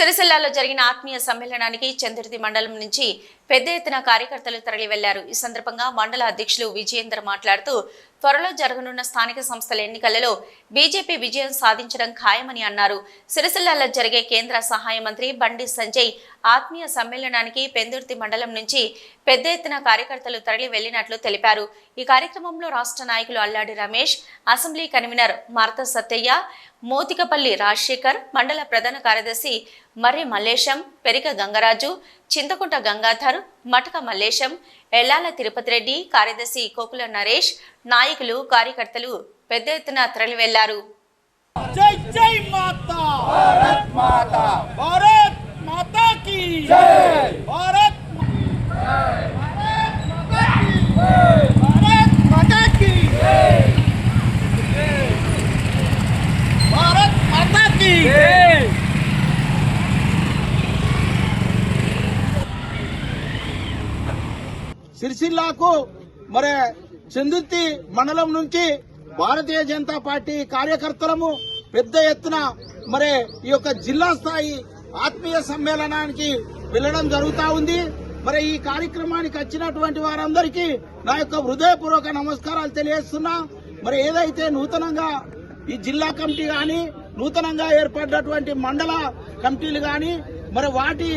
సిరిసిల్లాలో జరిగిన ఆత్మీయ సమ్మేళనానికి చంద్రుతి మండలం నుంచి పెద్ద ఎత్తున కార్యకర్తలు తరలి వెళ్ళారు ఈ సందర్భంగా మండల అధ్యక్షులు విజయేందర్ మాట్లాడుతూ త్వరలో జరగనున్న స్థానిక సంస్థల ఎన్నికలలో బీజేపీ విజయం సాధించడం ఖాయమని అన్నారు. సిరిసిల్లాలో జరిగే కేంద్ర సహాయ మంత్రి బండి సంజయ్ ఆత్మీయ సమ్మేళనానికి పెందుర్తి మండలం నుంచి పెద్ద ఎత్తున కార్యకర్తలు తరలి వెళ్ళినట్లు తెలిపారు. ఈ కార్యక్రమంలో రాష్ట్ర నాయకులు అల్లాడి రమేష్ అసెంబ్లీ కన్వీనర్ మార్త సత్తయ్య మోతికపల్లి రాజశేఖర్ మండల ప్రధాన కార్యదర్శి మర్రి మల్లేశం పెరిక గంగరాజు చింతకుంట గంగాధర్ మటక మల్లేశం ఎల్లాల తిరుపతి రెడ్డి కార్యదర్శి కోకుల నరేష్ నాయకులు కార్యకర్తలు పెద్ద ఎత్తున తరలి వెళ్ళారు మాతా! సిరిసిల్లాకు మరి చందుర్తి మండలం నుంచి భారతీయ జనతా పార్టీ కార్యకర్తలము పెద్ద ఎత్తున మరి ఈ యొక్క జిల్లా స్థాయి ఆత్మీయ సమ్మేళనానికి వెళ్ళడం జరుగుతా ఉంది. మరి ఈ కార్యక్రమానికి వచ్చినటువంటి వారందరికీ నా యొక్క హృదయపూర్వక నమస్కారాలు తెలియజేస్తున్నా. మరి ఏదైతే నూతనంగా ఈ జిల్లా కమిటీ గాని నూతనంగా ఏర్పడినటువంటి మండల కమిటీలు గాని మరి వాటి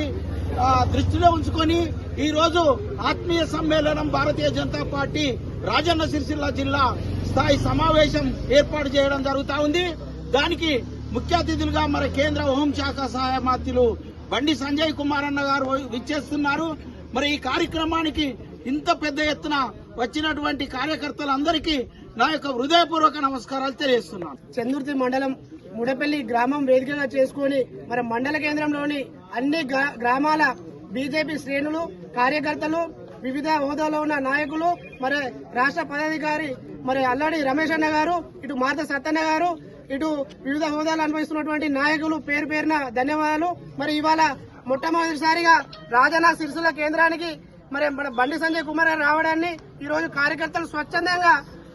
దృష్టిలో ఉంచుకొని ఈ రోజు ఆత్మీయ సమ్మేళనం భారతీయ జనతా పార్టీ రాజన్న సిరిసిల్ల జిల్లా స్థాయి సమావేశం ఏర్పాటు చేయడం జరుగుతా ఉంది. దానికి ముఖ్య అతిథులుగా మరి కేంద్ర హోంశాఖ సహాయ మంత్రులు బండి సంజయ్ కుమార్ అన్న గారు విచ్చేస్తున్నారు. మరి ఈ కార్యక్రమానికి ఇంత పెద్ద ఎత్తున వచ్చినటువంటి కార్యకర్తలందరికీ నా యొక్క హృదయపూర్వక నమస్కారాలు తెలియజేస్తున్నాను. చంద్రుతి మండలం ముడపల్లి గ్రామం వేదికగా చేసుకొని మరి మండల కేంద్రంలోని అన్ని గ్రా- గ్రామాల బీజేపీ శ్రేణులు కార్యకర్తలు వివిధ హోదాలో ఉన్న నాయకులు మరి రాష్ట్ర పదాధికారి మరి అల్లాడి రమేష్ అన్న గారు ఇటు మాత సత్తన్న గారు ఇటు వివిధ హోదాలు అనుభవిస్తున్నటువంటి నాయకులు పేరు పేరున ధన్యవాదాలు. మరి ఇవాళ మొట్టమొదటిసారిగా రాజన్న సిరిసిల్ల కేంద్రానికి మరి మన బండి సంజయ్ కుమార్ గారు రావడాన్ని ఈరోజు కార్యకర్తలు స్వచ్ఛందంగా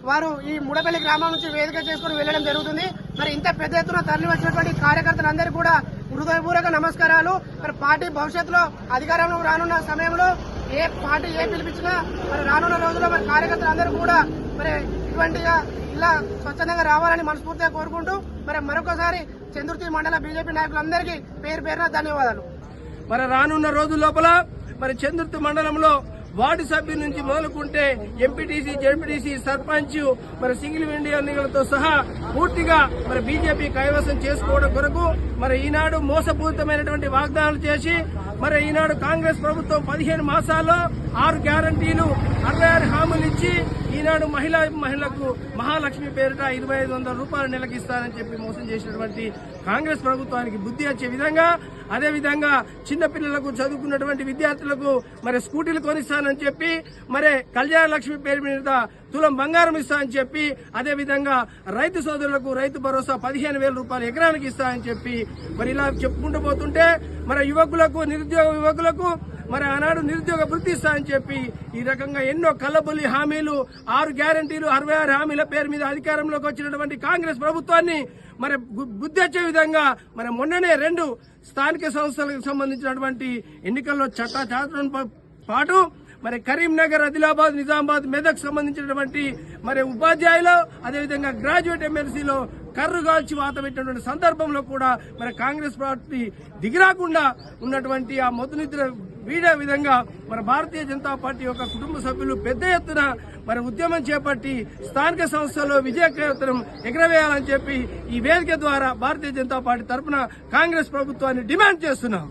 వారు ఈ ముడపల్లి గ్రామం నుంచి వేదిక చేసుకుని వెళ్ళడం జరుగుతుంది. మరి ఇంత పెద్ద ఎత్తున తరలి వచ్చినటువంటి కార్యకర్తలందరూ కూడా హృదయపూర్వక నమస్కారాలు. మరి పార్టీ భవిష్యత్తులో అధికారంలో రానున్న సమయంలో ఏ పార్టీ ఏ పిలిపించినా మరి రానున్న రోజుల్లో మరి కార్యకర్తలందరూ కూడా మరి ఇటువంటిగా ఇలా స్వచ్ఛందంగా రావాలని మనస్ఫూర్తిగా కోరుకుంటూ మరి మరొకసారి చంద్రుతి మండల బీజేపీ నాయకులందరికీ పేరు పేరున ధన్యవాదాలు. మరి రానున్న రోజు లోపల మరి చంద్రుతి మండలంలో వార్డు సభ్యుల నుంచి మొదలుకుంటే ఎంపీటీసీ జడ్పీటీసీ సర్పంచ్ మరి సింగిల్ విండో ఎన్నికలతో సహా పూర్తిగా మరి బీజేపీ కైవసం చేసుకోవడం కొరకు మరి ఈనాడు మోసపూరితమైనటువంటి వాగ్దానాలు చేసి మరి ఈనాడు కాంగ్రెస్ ప్రభుత్వం పదిహేను మాసాల్లో ఆరు గ్యారంటీలు అరవై ఆరు హామీలు ఇచ్చి ఈనాడు మహిళా మహిళలకు మహాలక్ష్మి పేరిట ఇరవై ఐదు వందల రూపాయలు నెలకి ఇస్తానని చెప్పి మోసం చేసినటువంటి కాంగ్రెస్ ప్రభుత్వానికి బుద్ధి వచ్చే విధంగా అదేవిధంగా చిన్నపిల్లలకు చదువుకున్నటువంటి విద్యార్థులకు మరి స్కూటీలు కొనిస్తానని చెప్పి మరి కళ్యాణ లక్ష్మి పేరు మీద తులం బంగారం ఇస్తానని చెప్పి అదేవిధంగా రైతు సోదరులకు రైతు భరోసా పదిహేను వేల రూపాయలు ఎకరానికి ఇస్తానని చెప్పి మరి ఇలా చెప్పుకుంటూ పోతుంటే మరి యువకులకు నిరుద్యోగ యువకులకు మరి ఆనాడు నిరుద్యోగ వృత్తి అని చెప్పి ఈ రకంగా ఎన్నో కల్లబొల్లి హామీలు ఆరు గ్యారంటీలు అరవై ఆరు హామీల పేరు మీద అధికారంలోకి వచ్చినటువంటి కాంగ్రెస్ ప్రభుత్వాన్ని మరి గు- బుద్ధి వచ్చే విధంగా మరి మొన్ననే రెండు స్థానిక సంస్థలకు సంబంధించినటువంటి ఎన్నికల్లో చట్టాచారం పాటు మరి కరీంనగర్ ఆదిలాబాద్ నిజామాబాద్ మెదక్ సంబంధించినటువంటి మరి ఉపాధ్యాయులు అదేవిధంగా గ్రాడ్యుయేట్ ఎమ్మెల్సీలో కర్రు కాల్చి వాత పెట్టినటువంటి సందర్భంలో కూడా మరి కాంగ్రెస్ పార్టీ దిగిరాకుండా ఉన్నటువంటి ఆ మొదనిద్ర వీడే విధంగా మన భారతీయ జనతా పార్టీ యొక్క కుటుంబ సభ్యులు పెద్ద ఎత్తున మరి ఉద్యమం చేపట్టి స్థానిక సంస్థల్లో విజయకేతనం ఎగరవేయాలని చెప్పి ఈ వేదిక ద్వారా భారతీయ జనతా పార్టీ తరఫున కాంగ్రెస్ ప్రభుత్వాన్ని డిమాండ్ చేస్తున్నాం.